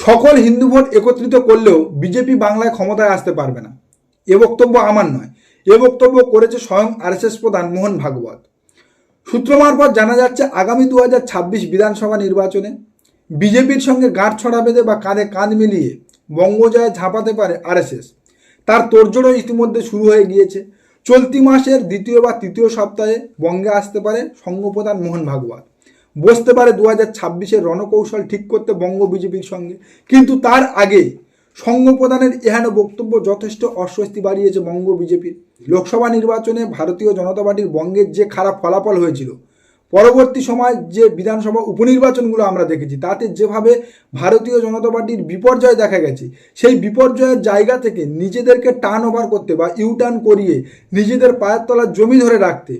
সকল হিন্দু ভোট একত্রিত করলেও বিজেপি বাংলায় ক্ষমতায় আসতে পারবে না। এ বক্তব্য আমার নয়। এ বক্তব্য করেছে স্বয়ং আরএসএস প্রধান মোহন ভাগবত। সূত্র মারফত জানা যাচ্ছে, আগামী দু হাজার ছাব্বিশ বিধানসভা নির্বাচনে বিজেপির সঙ্গে গাঁট ছড়া বেঁধে বা কাঁধে কাঁধ মিলিয়ে বঙ্গজয়ে ঝাঁপাতে পারে আরএসএস। তার তোড়জোড়ও ইতিমধ্যে শুরু হয়ে গিয়েছে। চলতি মাসের দ্বিতীয় বা তৃতীয় সপ্তাহে বঙ্গে আসতে পারে সংঘপ্রধান মোহন ভাগবত। বসতে পারে দু হাজার ছাব্বিশের রণকৌশল ঠিক করতে বঙ্গ বিজেপির সঙ্গে। কিন্তু তার আগে সংঘ প্রধানের এহেন বক্তব্য যথেষ্ট অস্বস্তি বাড়িয়েছে বঙ্গ বিজেপির। লোকসভা নির্বাচনে ভারতীয় জনতা পার্টির বঙ্গের যে খারাপ ফলাফল হয়েছিল, পরবর্তী সময় যে বিধানসভা উপনির্বাচনগুলো আমরা দেখেছি, তাতে যেভাবে ভারতীয় জনতা পার্টির বিপর্যয় দেখা গেছে, সেই বিপর্যয়ের জায়গা থেকে নিজেদেরকে টার্ন ওভার করতে বা ইউটার্ন করিয়ে নিজেদের পায়ের তলার জমি ধরে রাখতে,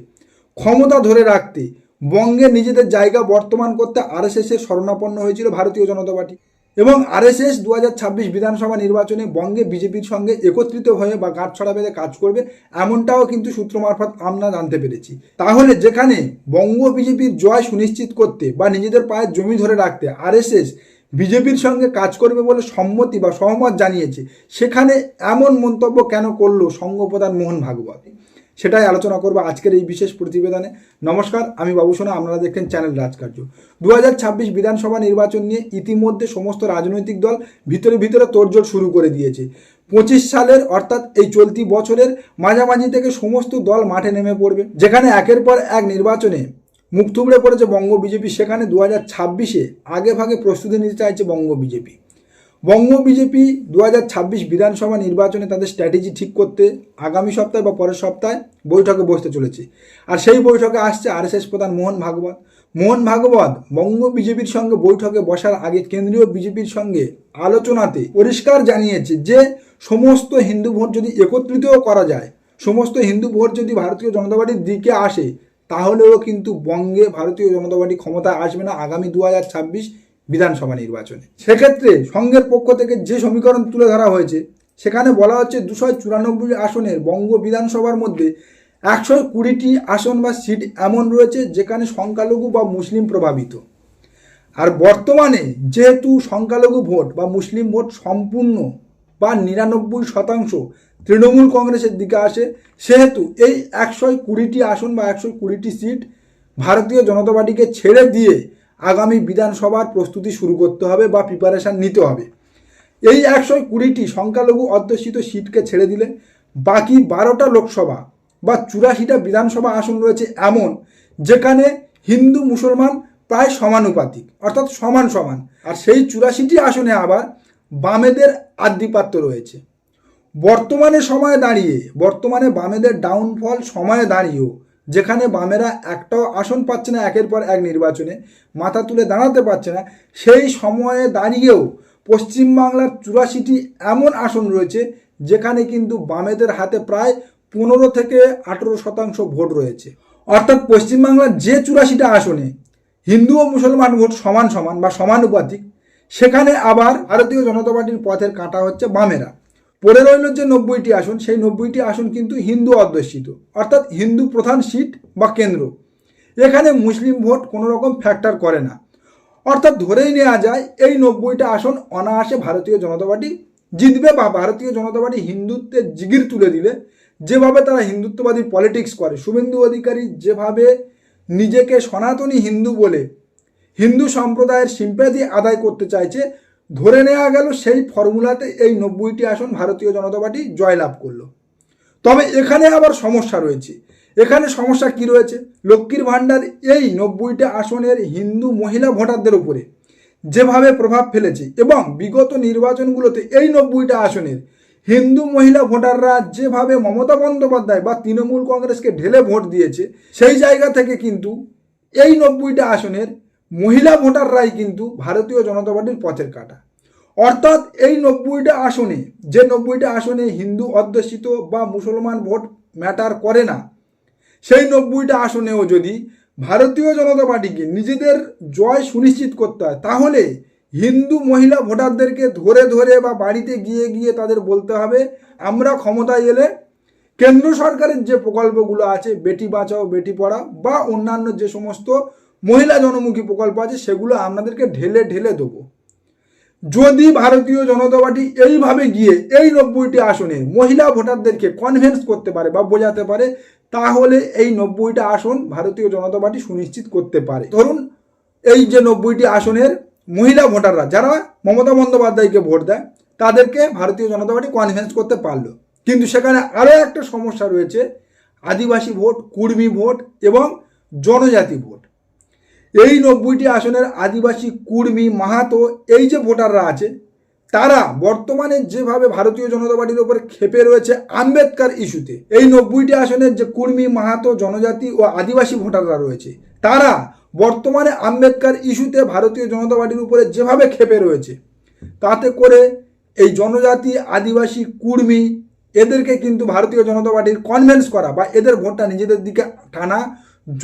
ক্ষমতা ধরে রাখতে বঙ্গে নিজেদের জায়গা বর্তমান করতে আর এস আরএসএসের শরণাপন্ন হয়েছিল ভারতীয় জনতা পার্টি। এবং আরএসএস দু হাজার ছাব্বিশ বিধানসভা নির্বাচনে বঙ্গে বিজেপির সঙ্গে একত্রিত হয়ে বা গাঁট ছড়া বেঁধে কাজ করবে, এমনটাও কিন্তু সূত্র মারফত আমরা জানতে পেরেছি। তাহলে যেখানে বঙ্গ বিজেপির জয় সুনিশ্চিত করতে বা নিজেদের পায়ের জমি ধরে রাখতে আর আরএসএস বিজেপির সঙ্গে কাজ করবে বলে সম্মতি বা সহমত জানিয়েছে, সেখানে এমন মন্তব্য কেন করল সংঘপ্রধান মোহন ভাগবত? সেটাই আলোচনা করব আজকের এই বিশেষ প্রতিবেদনে। নমস্কার, আমি বাবু সোনা, আপনারা দেখছেন চ্যানেল রাজকার্য। দু হাজার ছাব্বিশ বিধানসভা নির্বাচন নিয়ে ইতিমধ্যে সমস্ত রাজনৈতিক দল ভিতরে ভিতরে তোড়জোড় শুরু করে দিয়েছে। পঁচিশ সালের, অর্থাৎ এই চলতি বছরের মাঝামাঝি থেকে সমস্ত দল মাঠে নেমে পড়বে। যেখানে একের পর এক নির্বাচনে মুখ থুবড়ে পড়েছে বঙ্গ বিজেপি। সেখানে দু হাজার ছাব্বিশে আগে ভাগে প্রস্তুতি নিতে চাইছে বঙ্গ বিজেপি। বঙ্গ বিজেপি দু হাজার ছাব্বিশ বিধানসভা নির্বাচনে তাদের স্ট্র্যাটেজি ঠিক করতে আগামী সপ্তাহে বা পরের সপ্তাহে বৈঠকে বসতে চলেছে। আর সেই বৈঠকে আসছে আরএসএস প্রধান মোহন ভাগবত। মোহন ভাগবত বঙ্গ বিজেপির সঙ্গে বৈঠকে বসার আগে কেন্দ্রীয় বিজেপির সঙ্গে আলোচনাতে পরিষ্কার জানিয়েছে যে, সমস্ত হিন্দু ভোট যদি একত্রিতও করা যায়, সমস্ত হিন্দু ভোট যদি ভারতীয় জনতা পার্টির দিকে আসে, তাহলেও কিন্তু বঙ্গে ভারতীয় জনতা পার্টি ক্ষমতায় আসবে না আগামী দু হাজার ছাব্বিশ বিধানসভা নির্বাচনে। সেক্ষেত্রে সংঘের পক্ষ থেকে যে সমীকরণ তুলে ধরা হয়েছে, সেখানে বলা হচ্ছে দুশো চুরানব্বই আসনের বঙ্গ বিধানসভার মধ্যে একশো কুড়িটি আসন বা সিট এমন রয়েছে যেখানে সংখ্যালঘু বা মুসলিম প্রভাবিত। আর বর্তমানে যেহেতু সংখ্যালঘু ভোট বা মুসলিম ভোট সম্পূর্ণ বা নিরানব্বই শতাংশ তৃণমূল কংগ্রেসের দিকে আসে, সেহেতু এই একশো কুড়িটি আসন বা একশো কুড়িটি সিট ভারতীয় জনতা পার্টিকে ছেড়ে দিয়ে আগামী বিধানসভার প্রস্তুতি শুরু করতে হবে বা প্রিপারেশান নিতে হবে। এই একশো কুড়িটি সংখ্যালঘু অধ্যুষিত সিটকে ছেড়ে দিলে বাকি বারোটা লোকসভা বা চুরাশিটা বিধানসভা আসন রয়েছে এমন যেখানে হিন্দু, মুসলমান প্রায় সমানুপাতিক, অর্থাৎ সমান সমান। আর সেই চুরাশিটি আসনে আবার বামেদের আধিপত্য রয়েছে। বর্তমানে সময়ে দাঁড়িয়ে, বর্তমানে বামেদের ডাউনফল সময়ে দাঁড়িয়েও যেখানে বামেরা একটাও আসন পাচ্ছে না, একের পর এক নির্বাচনে। মাথা তুলে দাঁড়াতে পারছে না। সেই সময়ে দাঁড়িয়েও পশ্চিমবাংলার চুরাশিটি এমন আসন রয়েছে, যেখানে কিন্তু বামেদের হাতে প্রায় পনেরো থেকে আঠেরো শতাংশ ভোট রয়েছে। অর্থাৎ পশ্চিমবাংলার যে চুরাশিটা আসনে, হিন্দু ও মুসলমান ভোট সমান সমান বা সমানুপাতিক সেখানে আবার ভারতীয় জনতা পার্টির পথের কাটা হচ্ছে বামেরা। পড়ে রইল যে নব্বইটি আসন, সেই নব্বইটি আসন কিন্তু হিন্দু অধ্যুষিত। অর্থাৎ হিন্দু প্রধান সিট বা কেন্দ্র। এখানে মুসলিম ভোট কোনো রকম ফ্যাক্টর করে না। অর্থাৎ ধরেই নেওয়া যায়, এই নব্বইটা আসন অনায়াসে ভারতীয় জনতা পার্টি জিতবে বা ভারতীয় জনতা পার্টি হিন্দুত্বের জিগির তুলে দিলে যেভাবে তারা হিন্দুত্ববাদী পলিটিক্স করে, শুভেন্দু অধিকারী যেভাবে নিজেকে সনাতনী হিন্দু বলে হিন্দু সম্প্রদায়ের সিম্প্যাথি আদায় করতে চাইছে ধরে নেওয়া গেল সেই ফর্মুলাতে এই নব্বইটি আসন ভারতীয় জনতা পার্টি জয়লাভ করল। তবে এখানে আবার সমস্যা রয়েছে। এখানে সমস্যা কি রয়েছে? লক্ষ্মীর ভাণ্ডার এই নব্বইটা আসনের হিন্দু মহিলা ভোটারদের উপরে যেভাবে প্রভাব ফেলেছে এবং বিগত নির্বাচনগুলোতে এই নব্বইটা আসনের হিন্দু মহিলা ভোটাররা যেভাবে মমতা বন্দ্যোপাধ্যায় বা তৃণমূল কংগ্রেসকে ঢেলে ভোট দিয়েছে, সেই জায়গা থেকে কিন্তু এই নব্বইটা আসনের মহিলা ভোটাররাই কিন্তু ভারতীয় জনতা পার্টির পথের কাটা। অর্থাৎ এই নব্বইটা আসনে, যে নব্বইটা আসনে হিন্দু অধ্যুষিত বা মুসলমান ভোট ম্যাটার করে না, সেই নব্বইটা আসনেও যদি ভারতীয় জনতা পার্টিকে নিজেদের জয় সুনিশ্চিত করতে হয়, তাহলে হিন্দু মহিলা ভোটারদেরকে ধরে ধরে বা বাড়িতে গিয়ে গিয়ে তাদের বলতে হবে, আমরা ক্ষমতায় এলে কেন্দ্র সরকারের যে প্রকল্পগুলো আছে, বেটি বাঁচাও, বেটি পড়াও বা অন্যান্য যে সমস্ত মহিলা জনমুখী প্রকল্প আছে, সেগুলো আপনাদেরকে ঢেলে ঢেলে দেবো। যদি ভারতীয় জনতা পার্টি এইভাবে গিয়ে এই নব্বইটি আসনে মহিলা ভোটারদেরকে কনভিন্স করতে পারে বা বোঝাতে পারে, তাহলে এই নব্বইটা আসন ভারতীয় জনতা পার্টি সুনিশ্চিত করতে পারে। ধরুন, এই যে নব্বইটি আসনের মহিলা ভোটাররা, যারা মমতা বন্দ্যোপাধ্যায়কে ভোট দেয়, তাদেরকে ভারতীয় জনতা পার্টি কনভিন্স করতে পারল। কিন্তু সেখানে আরও একটা সমস্যা রয়েছে, আদিবাসী ভোট, কুর্মী ভোট এবং জনজাতি ভোট। এই নব্বইটি আসনের আদিবাসী কুর্মী, মাহাতো, এই যে ভোটাররা আছে, তারা বর্তমানে যেভাবে ভারতীয় জনতা পার্টির উপরে খেপে রয়েছে আম্বেদকর ইস্যুতে, এই নব্বইটি আসনের যে কুর্মী, মাহাতো, জনজাতি ও আদিবাসী ভোটাররা রয়েছে, তারা বর্তমানে আম্বেদকর ইস্যুতে ভারতীয় জনতা পার্টির উপরে যেভাবে খেপে রয়েছে, তাতে করে এই জনজাতি, আদিবাসী, কুর্মী, এদেরকে কিন্তু ভারতীয় জনতা পার্টির কনভেন্স করা বা এদের ভোটটা নিজেদের দিকে টানা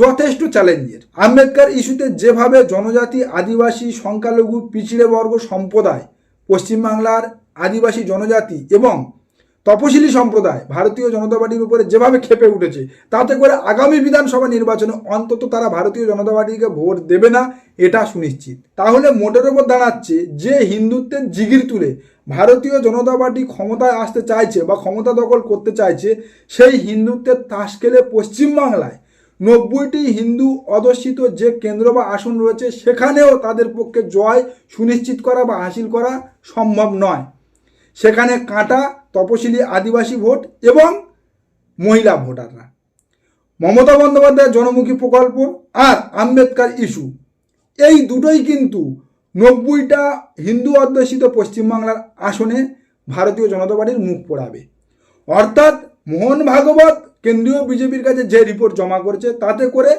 যথেষ্ট চ্যালেঞ্জের। আম্বেদকর ইস্যুতে যেভাবে জনজাতি, আদিবাসী, সংখ্যালঘু পিছিড়ে বর্গ সম্প্রদায়, পশ্চিমবাংলার আদিবাসী জনজাতি এবং তপশিলি সম্প্রদায় ভারতীয় জনতা পার্টির উপরে যেভাবে খেপে উঠেছে, তাতে করে আগামী বিধানসভা নির্বাচনে অন্তত তারা ভারতীয় জনতা পার্টিকে ভোট দেবে না, এটা সুনিশ্চিত। তাহলে মোটের ওপর দাঁড়াচ্ছে যে হিন্দুত্বের জিগির তুলে ভারতীয় জনতা পার্টি ক্ষমতায় আসতে চাইছে বা ক্ষমতা দখল করতে চাইছে, সেই হিন্দুত্বের তাস খেলে পশ্চিমবাংলায় নব্বইটি হিন্দু অধ্যুষিত যে কেন্দ্র বা আসন রয়েছে, সেখানেও তাদের পক্ষে জয় সুনিশ্চিত করা বা হাসিল করা সম্ভব নয়। সেখানে কাঁটা, তপশিলি আদিবাসী ভোট এবং মহিলা ভোটাররা। মমতা বন্দ্যোপাধ্যায়ের জনমুখী প্রকল্প আর আম্বেদকর ইস্যু। এই দুটোই কিন্তু নব্বইটা হিন্দু অধ্যুষিত পশ্চিমবাংলার আসনে ভারতীয় জনতা পার্টির মুখ পোড়াবে। অর্থাৎ মোহন ভাগবত কেন্দ্রীয় বিজেপির কাছে যে রিপোর্ট জমা করেছে, তাতে করে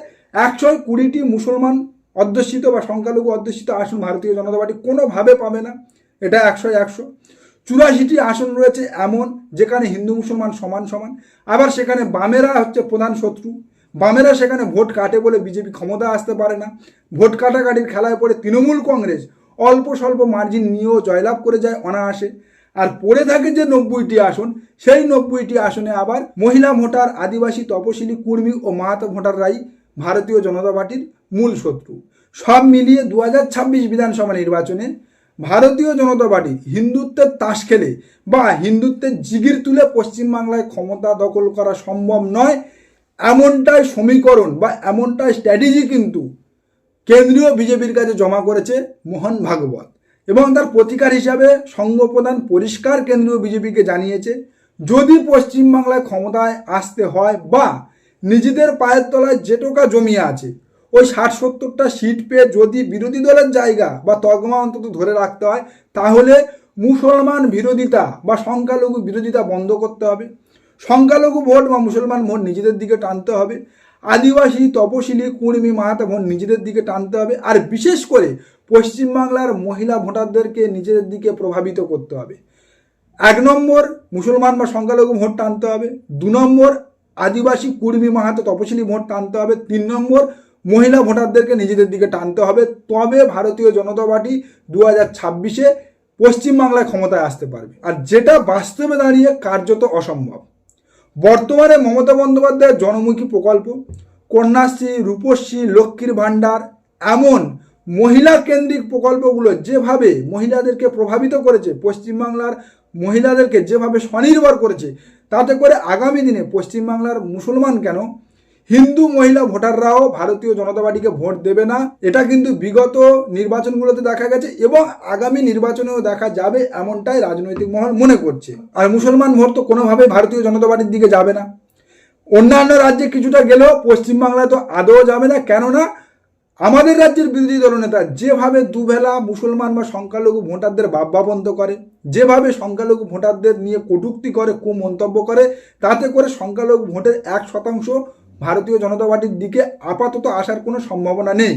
একশো কুড়িটি মুসলমান অধ্যুষিত বা সংখ্যালঘু অধ্যুষিত আসন ভারতীয় জনতা পার্টি কোনোভাবে পাবে না। এটা একশো একশো। চুরাশিটি আসন রয়েছে এমন, যেখানে হিন্দু মুসলমান সমান সমান। আবার সেখানে বামেরা হচ্ছে প্রধান শত্রু। বামেরা সেখানে ভোট কাটে বলে বিজেপি ক্ষমতা আসতে পারে না। ভোট কাটাকাটির খেলায় পড়ে তৃণমূল কংগ্রেস অল্প স্বল্প মার্জিন নিয়েও জয়লাভ করে যায় অনায়াসে। আর পড়ে থাকে যে নব্বইটি আসন, সেই নব্বইটি আসনে আবার মহিলা ভোটার, আদিবাসী তপশিলি, কুর্মী ও মাহাতো ভোটাররাই ভারতীয় জনতা পার্টির মূল শত্রু। সব মিলিয়ে দু হাজার ছাব্বিশ বিধানসভা নির্বাচনে ভারতীয় জনতা পার্টি হিন্দুত্বের তাস খেলে বা হিন্দুত্বের জিগির তুলে পশ্চিমবাংলায় ক্ষমতা দখল করা সম্ভব নয়, এমনটাই সমীকরণ বা এমনটাই স্ট্র্যাটেজি কিন্তু কেন্দ্রীয় বিজেপির কাছে জমা করেছে মোহন ভাগবত। এবং তার প্রতিকার হিসাবে প্রধান পরিষ্কার কেন্দ্রীয় বিজেপিকে জানিয়েছে, যদি পশ্চিমবাংলায় ক্ষমতায় আসতে হয় বা নিজেদের পায়ের তলায় যে টোকা জমিয়ে আছে, ওই ষাট সত্তরটা সিট পেয়ে যদি বিরোধী দলের জায়গা বা তকমা অন্তত ধরে রাখতে হয়, তাহলে মুসলমান বিরোধিতা বা সংখ্যালঘু বিরোধিতা বন্ধ করতে হবে। সংখ্যালঘু ভোট বা মুসলমান ভোট নিজেদের দিকে টানতে হবে। আদিবাসী, তপশিলি কুর্মী মাহাতা ভোট নিজেদের দিকে টানতে হবে। আর বিশেষ করে পশ্চিমবাংলার মহিলা ভোটারদেরকে নিজেদের দিকে প্রভাবিত করতে হবে। এক নম্বর, মুসলমান বা সংখ্যালঘু ভোট টানতে হবে। দু নম্বর, আদিবাসী কুর্মী মাহাতো তপশিলি ভোট টানতে হবে। তিন নম্বর, মহিলা ভোটারদেরকে নিজেদের দিকে টানতে হবে। তবে ভারতীয় জনতা পার্টি দু হাজার ছাব্বিশে পশ্চিমবাংলায় ক্ষমতায় আসতে পারবে। আর যেটা বাস্তবে দাঁড়িয়ে কার্যত অসম্ভব। বর্তমানে মমতা বন্দ্যোপাধ্যায়ের জনমুখী প্রকল্প, কন্যাশ্রী, রূপশ্রী, লক্ষ্মীর ভাণ্ডার, এমন মহিলা কেন্দ্রিক প্রকল্পগুলো যেভাবে মহিলাদেরকে প্রভাবিত করেছে, পশ্চিমবাংলার মহিলাদেরকে যেভাবে স্বনির্ভর করেছে, তাতে করে আগামী দিনে পশ্চিমবাংলার মুসলমান কেন? হিন্দু মহিলা ভোটাররাও ভারতীয় জনতা পার্টিকে ভোট দেবে না। এটা কিন্তু বিগত নির্বাচনগুলোতে দেখা গেছে এবং আগামী নির্বাচনেও দেখা যাবে এমনটাই রাজনৈতিক মহল মনে করছে। আর মুসলমান ভোট তো কোনোভাবেই ভারতীয় জনতা পার্টির দিকে যাবে না। অন্যান্য রাজ্যে কিছুটা গেলেও পশ্চিমবাংলায় তো আদৌ যাবে না। কেননা আমাদের রাজ্যের বিরোধী দলনেতা যেভাবে দুবেলা মুসলমান বা সংখ্যালঘু ভোটারদের ভাবভাবন্ত করে, যেভাবে সংখ্যালঘু ভোটারদের নিয়ে কটূক্তি করে কু মন্তব্য করে, তাতে করে সংখ্যালঘু ভোটের এক শতাংশ ভারতীয় জনতা পার্টির দিকে আপাতত আসার কোনো সম্ভাবনা নেই।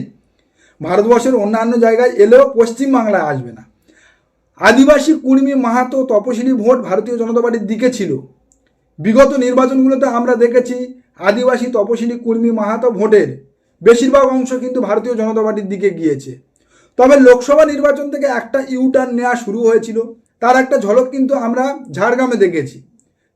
ভারতবর্ষের অন্যান্য জায়গায় এলেও পশ্চিমবাংলায় আসবে না। আদিবাসী কুর্মী, মাহাতো, তপশিলি ভোট ভারতীয় জনতা পার্টির দিকে ছিল। বিগত নির্বাচনগুলোতে আমরা দেখেছি আদিবাসী, তপশিলি, কুর্মী, মাহাতো ভোটের বেশিরভাগ অংশ কিন্তু ভারতীয় জনতা পার্টির দিকে গিয়েছে। তবে লোকসভা নির্বাচন থেকে একটা ইউটার্ন নেওয়া শুরু হয়েছিল। তার একটা ঝলক কিন্তু আমরা ঝাড়গ্রামে দেখেছি।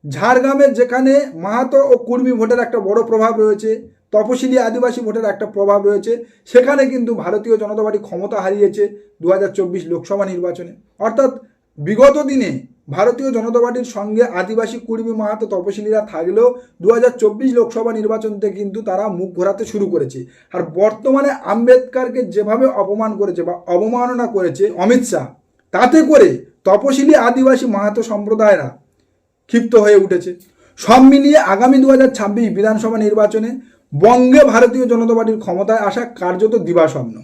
ঝাড়গ্রামের যেখানে মাহাতো ও কুর্মী ভোটের একটা বড় প্রভাব রয়েছে, তপশিলি আদিবাসী ভোটের একটা প্রভাব রয়েছে, সেখানে কিন্তু ভারতীয় জনতা পার্টি ক্ষমতা হারিয়েছে দু হাজার চব্বিশ লোকসভা নির্বাচনে। অর্থাৎ বিগত দিনে ভারতীয় জনতা পার্টির সঙ্গে আদিবাসী কুর্মী মাহাতো তপশিলীরা থাকলেও দু হাজার চব্বিশ লোকসভা নির্বাচনতে কিন্তু তারা মুখ ঘোরাতে শুরু করেছে। আর বর্তমানে আম্বেদকারকে যেভাবে অপমান করেছে বা অবমাননা করেছে অমিত শাহ, তাতে করে তপশিলি আদিবাসী মাহাতো সম্প্রদায়রা ক্ষিপ্ত হয়ে উঠেছে। সব মিলিয়ে আগামী দু হাজার ছাব্বিশ বিধানসভা নির্বাচনে বঙ্গে ভারতীয় জনতা পার্টির ক্ষমতায় আসা কার্যত দিবাস্বপ্ন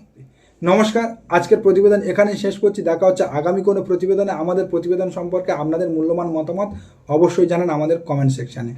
নমস্কার, আজকের প্রতিবেদন এখানে শেষ করছি। দেখা হচ্ছে আগামী কোনো প্রতিবেদনে। আমাদের প্রতিবেদন সম্পর্কে আপনাদের মূল্যবান মতামত অবশ্যই জানান আমাদের কমেন্ট সেকশানে